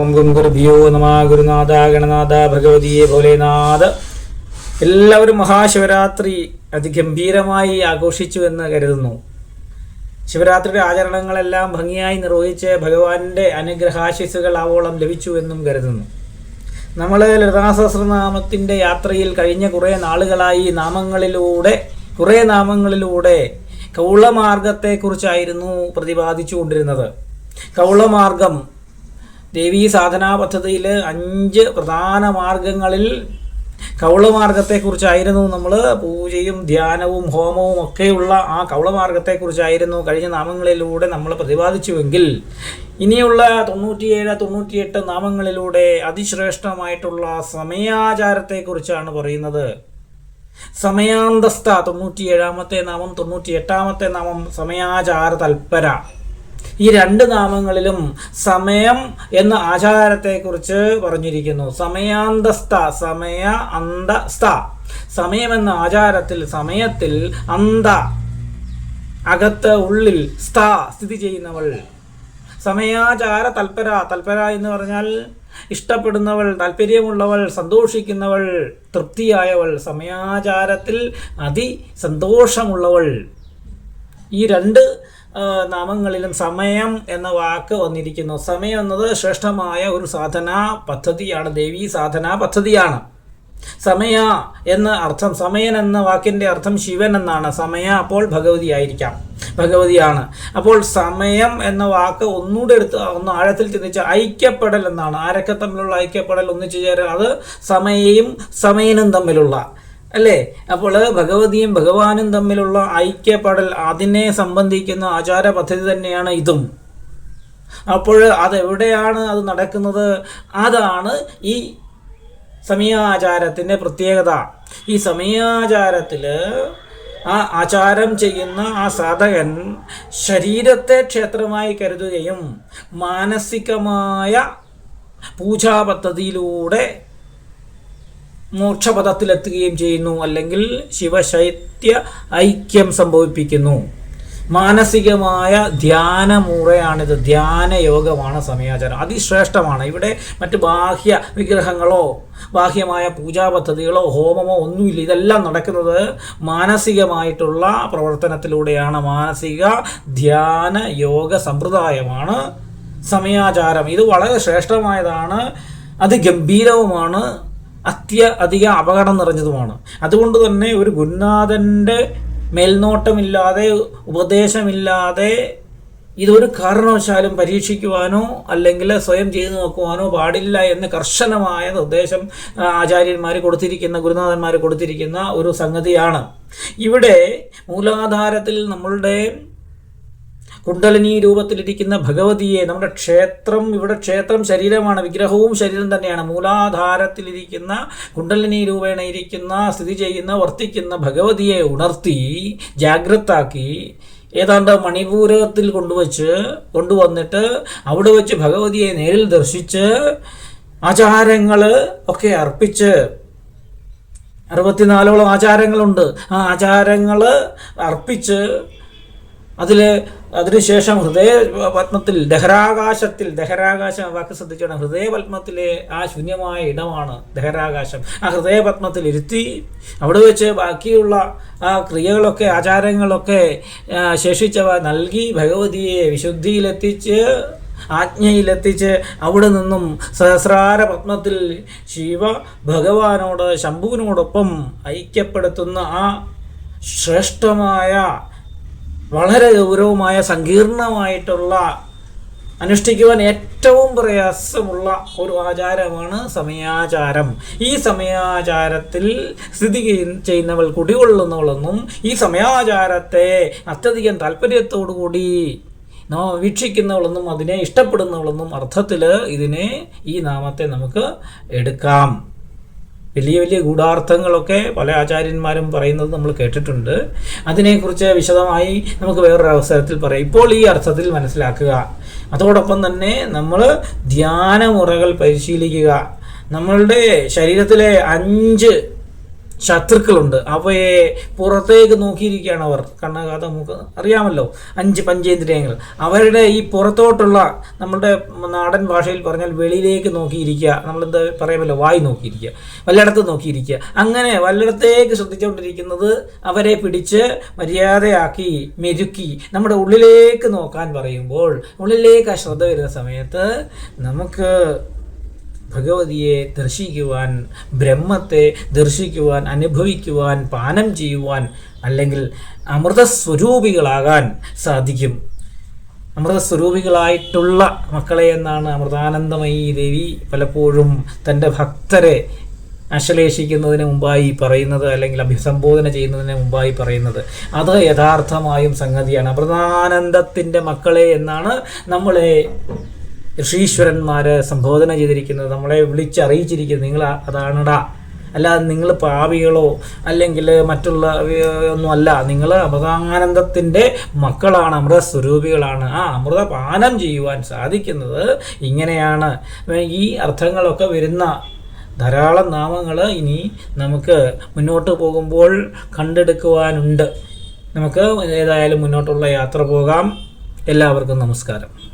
ഓം ഗും ഗുരുഭ്യോ എല്ലാവരും മഹാശിവരാത്രി അതിഗംഭീരമായി ആഘോഷിച്ചു എന്ന് കരുതുന്നു. ശിവരാത്രിയുടെ ആചരണങ്ങളെല്ലാം ഭംഗിയായി നിർവഹിച്ച് ഭഗവാന്റെ അനുഗ്രഹാശിസുകൾ ആവോളം ലഭിച്ചു എന്നും കരുതുന്നു. നമ്മൾ ലളിതാസഹസ്രനാമത്തിന്റെ യാത്രയിൽ കഴിഞ്ഞ കുറേ നാളുകളായി നാമങ്ങളിലൂടെ കുറേ നാമങ്ങളിലൂടെ കൗളമാർഗത്തെക്കുറിച്ചായിരുന്നു പ്രതിപാദിച്ചു കൊണ്ടിരുന്നത് കൗളമാർഗം ദേവീ സാധനാ പദ്ധതിയിൽ അഞ്ച് പ്രധാന മാർഗങ്ങളിൽ കൗളമാർഗത്തെക്കുറിച്ചായിരുന്നു നമ്മൾ പൂജയും ധ്യാനവും ഹോമവും ഒക്കെയുള്ള ആ കൗളമാർഗത്തെക്കുറിച്ചായിരുന്നു കഴിഞ്ഞ നാമങ്ങളിലൂടെ നമ്മൾ പ്രതിപാദിച്ചുവെങ്കിൽ ഇനിയുള്ള തൊണ്ണൂറ്റിയേഴ് തൊണ്ണൂറ്റിയെട്ട് നാമങ്ങളിലൂടെ അതിശ്രേഷ്ഠമായിട്ടുള്ള സമയാചാരത്തെക്കുറിച്ചാണ് പറയുന്നത്. സമയാന്തസ്ഥ തൊണ്ണൂറ്റിയേഴാമത്തെ നാമം തൊണ്ണൂറ്റിയെട്ടാമത്തെ നാമം സമയാചാര തൽപര ഈ രണ്ട് നാമങ്ങളിലും സമയം എന്ന ആചാരത്തെക്കുറിച്ച് പറഞ്ഞിരിക്കുന്നു. സമയാന്തസ്ഥ സമയ അന്തസ്ഥ. എന്ന ആചാരത്തിൽ സമയത്തിൽ അന്ത അകത്ത് ഉള്ളിൽ സ്ഥ സ്ഥിതി ചെയ്യുന്നവൾ. സമയാചാര തൽപര തൽപര എന്ന് പറഞ്ഞാൽ ഇഷ്ടപ്പെടുന്നവൾ താല്പര്യമുള്ളവൾ സന്തോഷിക്കുന്നവൾ തൃപ്തിയായവൾ. സമയാചാരത്തിൽ അതിസന്തോഷമുള്ളവൾ ഈ രണ്ട് നാമങ്ങളിലും സമയം എന്ന വാക്ക് വന്നിരിക്കുന്നു. സമയം എന്നത് ശ്രേഷ്ഠമായ ഒരു സാധനാ പദ്ധതിയാണ്. ദേവീ സാധനാ പദ്ധതിയാണ്. സമയ എന്ന അർത്ഥം സമയൻ എന്ന വാക്കിന്റെ അർത്ഥം ശിവൻ എന്നാണ്. സമയ അപ്പോൾ ഭഗവതി ആയിരിക്കാം ഭഗവതിയാണ്. അപ്പോൾ സമയം എന്ന വാക്ക് ഒന്നുകൂടെ എടുത്ത് ഒന്ന് ആഴത്തിൽ ചിന്തിച്ച ഐക്യപ്പെടൽ എന്നാണ്. ആരൊക്കെ തമ്മിലുള്ള ഐക്യപ്പെടൽ ഒന്നിച്ചു ചേരുക അത് സമയയും സമയനും തമ്മിലുള്ള അല്ലേ? അപ്പോൾ ഭഗവതിയും ഭഗവാനും തമ്മിലുള്ള ഐക്യപ്പെടൽ അതിനെ സംബന്ധിക്കുന്ന ആചാര പദ്ധതി തന്നെയാണ് ഇതും. അപ്പോൾ അതെവിടെയാണ് അത് നടക്കുന്നത്? അതാണ് ഈ സമയാചാരത്തിന്റെ പ്രത്യേകത. ഈ സമയാചാരത്തിൽ ആ ആചാരം ചെയ്യുന്ന ആ സാധകൻ ശരീരത്തെ ക്ഷേത്രമായി കരുതുകയും മാനസികമായ പൂജാ പദ്ധതിയിലൂടെ മോക്ഷപദത്തിലെത്തുകയും ചെയ്യുന്നു. അല്ലെങ്കിൽ ശിവശൈത്യ ഐക്യം സംഭവിപ്പിക്കുന്നു. മാനസികമായ ധ്യാനമുറയാണിത്. ധ്യാന യോഗമാണ് സമയാചാരം. അതിശ്രേഷ്ഠമാണ്. ഇവിടെ മറ്റ് ബാഹ്യ വിഗ്രഹങ്ങളോ ബാഹ്യമായ പൂജാ പദ്ധതികളോ ഹോമമോ ഒന്നുമില്ല. ഇതെല്ലാം നടക്കുന്നത് മാനസികമായിട്ടുള്ള പ്രവർത്തനത്തിലൂടെയാണ്. മാനസിക ധ്യാന യോഗ സമ്പ്രദായമാണ് സമയാചാരം. ഇത് വളരെ ശ്രേഷ്ഠമായതാണ്. അതിഗംഭീരവുമാണ്. അത്യ അധികം അപകടം നിറഞ്ഞതുമാണ്. അതുകൊണ്ട് തന്നെ ഒരു ഗുരുനാഥന്റെ മേൽനോട്ടമില്ലാതെ ഉപദേശമില്ലാതെ ഇതൊരു കാരണവശാലും പരീക്ഷിക്കുവാനോ അല്ലെങ്കിൽ സ്വയം ചെയ്തു നോക്കുവാനോ പാടില്ല എന്ന് കർശനമായ നിർദ്ദേശം ആചാര്യന്മാർ കൊടുത്തിരിക്കുന്ന ഗുരുനാഥന്മാർ കൊടുത്തിരിക്കുന്ന ഒരു സംഗതിയാണ്. ഇവിടെ മൂലാധാരത്തിൽ നമ്മളുടെ കുണ്ടലിനി രൂപത്തിലിരിക്കുന്ന ഭഗവതിയെ നമ്മുടെ ക്ഷേത്രം ഇവിടെ ക്ഷേത്രം ശരീരമാണ് വിഗ്രഹവും ശരീരം തന്നെയാണ്. മൂലാധാരത്തിലിരിക്കുന്ന കുണ്ടലിനി രൂപേണ ഇരിക്കുന്ന സ്ഥിതി ചെയ്യുന്ന വർത്തിക്കുന്ന ഭഗവതിയെ ഉണർത്തി ജാഗ്രതാക്കി ഏതാണ്ട് മണിപൂരത്തിൽ കൊണ്ടുവച്ച് കൊണ്ടുവന്നിട്ട് അവിടെ വെച്ച് ഭഗവതിയെ നേരിൽ ദർശിച്ച് ആചാരങ്ങൾ ഒക്കെ അർപ്പിച്ച്. അറുപത്തിനാലോളം ആചാരങ്ങളുണ്ട്. ആ ആചാരങ്ങൾ അർപ്പിച്ച് അതിൽ അതിനുശേഷം ഹൃദയ പത്മത്തിൽ ദഹരാകാശത്തിൽ ദഹരാകാശം വാക്ക് വാക്ക് ഹൃദയ ഹൃദയപത്മത്തിലെ ആ ശൂന്യമായ ഇടമാണ് ദഹരാകാശം. ആ ഹൃദയപത്മത്തിൽ ഇരുത്തി അവിടെ വെച്ച് ബാക്കിയുള്ള ആ ക്രിയകളൊക്കെ ആചാരങ്ങളൊക്കെ ശേഷിച്ചവ നൽകി ഭഗവതിയെ വിശുദ്ധിയിലെത്തിച്ച് ആജ്ഞയിലെത്തിച്ച് അവിടെ നിന്നും സഹസ്രാര പത്മത്തിൽ ശിവ ഭഗവാനോട് ശംഭുവിനോടൊപ്പം ഐക്യപ്പെടുത്തുന്ന ആ ശ്രേഷ്ഠമായ വളരെ ഗൗരവമായ സങ്കീർണമായിട്ടുള്ള അനുഷ്ഠിക്കുവാൻ ഏറ്റവും പ്രയാസമുള്ള ഒരു ആചാരമാണ് സമയാചാരം. ഈ സമയാചാരത്തിൽ സ്ഥിതി ചെയ്യുന്നവൾ കുടികൊള്ളുന്നവളെന്നും ഈ സമയാചാരത്തെ അത്യധികം താല്പര്യത്തോടുകൂടി നോ വീക്ഷിക്കുന്നവളെന്നും അതിനെ ഇഷ്ടപ്പെടുന്നവളെന്നും അർത്ഥത്തിൽ ഇതിനെ ഈ നാമത്തെ നമുക്ക് എടുക്കാം. വലിയ വലിയ ഗൂഢാർത്ഥങ്ങളൊക്കെ പല ആചാര്യന്മാരും പറയുന്നത് നമ്മൾ കേട്ടിട്ടുണ്ട്. അതിനെക്കുറിച്ച് വിശദമായി നമുക്ക് വേറൊരു അവസരത്തിൽ പറയാം. ഇപ്പോൾ ഈ അർത്ഥത്തിൽ മനസ്സിലാക്കുക. അതോടൊപ്പം തന്നെ നമ്മൾ ധ്യാനമുറകൾ പരിശീലിക്കുക. നമ്മളുടെ ശരീരത്തിലെ അഞ്ച് ശത്രുക്കളുണ്ട്. അവയെ പുറത്തേക്ക് നോക്കിയിരിക്കുകയാണ് അവർ. കണ്ണകാത നമുക്ക് അറിയാമല്ലോ അഞ്ച് പഞ്ചേന്ദ്രിയങ്ങൾ. അവരുടെ ഈ പുറത്തോട്ടുള്ള നമ്മുടെ നാടൻ ഭാഷയിൽ പറഞ്ഞാൽ വെളിയിലേക്ക് നോക്കിയിരിക്കുക. നമ്മളെന്താ പറയുമല്ലോ വായി നോക്കിയിരിക്കുക. വല്ലയിടത്ത് നോക്കിയിരിക്കുക. അങ്ങനെ വല്ലയിടത്തേക്ക് ശ്രദ്ധിച്ചുകൊണ്ടിരിക്കുന്നത് അവരെ പിടിച്ച് മര്യാദയാക്കി മെരുക്കി നമ്മുടെ ഉള്ളിലേക്ക് നോക്കാൻ പറയുമ്പോൾ ഉള്ളിലേക്ക് ആ ശ്രദ്ധ വരുന്ന സമയത്ത് നമുക്ക് ഭഗവതിയെ ദർശിക്കുവാൻ ബ്രഹ്മത്തെ ദർശിക്കുവാൻ അനുഭവിക്കുവാൻ പാനം ചെയ്യുവാൻ അല്ലെങ്കിൽ അമൃതസ്വരൂപികളാകാൻ സാധിക്കും. അമൃതസ്വരൂപികളായിട്ടുള്ള മക്കളെ എന്നാണ് അമൃതാനന്ദമയി ദേവി പലപ്പോഴും തന്റെ ഭക്തരെ അശ്ലേഷിക്കുന്നതിന് മുമ്പായി പറയുന്നത് അല്ലെങ്കിൽ അഭിസംബോധന ചെയ്യുന്നതിന് മുമ്പായി പറയുന്നത്. അത് യഥാർത്ഥമായും സംഗതിയാണ്. അമൃതാനന്ദത്തിന്റെ മക്കളെ എന്നാണ് നമ്മളെ ഋഷീശ്വരന്മാര് സംബോധന ചെയ്തിരിക്കുന്നത് നമ്മളെ വിളിച്ചറിയിച്ചിരിക്കുന്നത് നിങ്ങൾ അതാണടാ. അല്ലാതെ നിങ്ങൾ പാവികളോ അല്ലെങ്കിൽ മറ്റുള്ള ഒന്നുമല്ല നിങ്ങൾ അമൃതാനന്ദത്തിന്റെ മക്കളാണ് അമൃത സ്വരൂപികളാണ് ആ അമൃത പാനം ചെയ്യുവാൻ സാധിക്കുന്നത് ഇങ്ങനെയാണ്. ഈ അർത്ഥങ്ങളൊക്കെ വരുന്ന ധാരാളം നാമങ്ങൾ ഇനി നമുക്ക് മുന്നോട്ട് പോകുമ്പോൾ കണ്ടെടുക്കുവാനുണ്ട്. നമുക്ക് ഏതായാലും മുന്നോട്ടുള്ള യാത്ര പോകാം. എല്ലാവർക്കും നമസ്കാരം.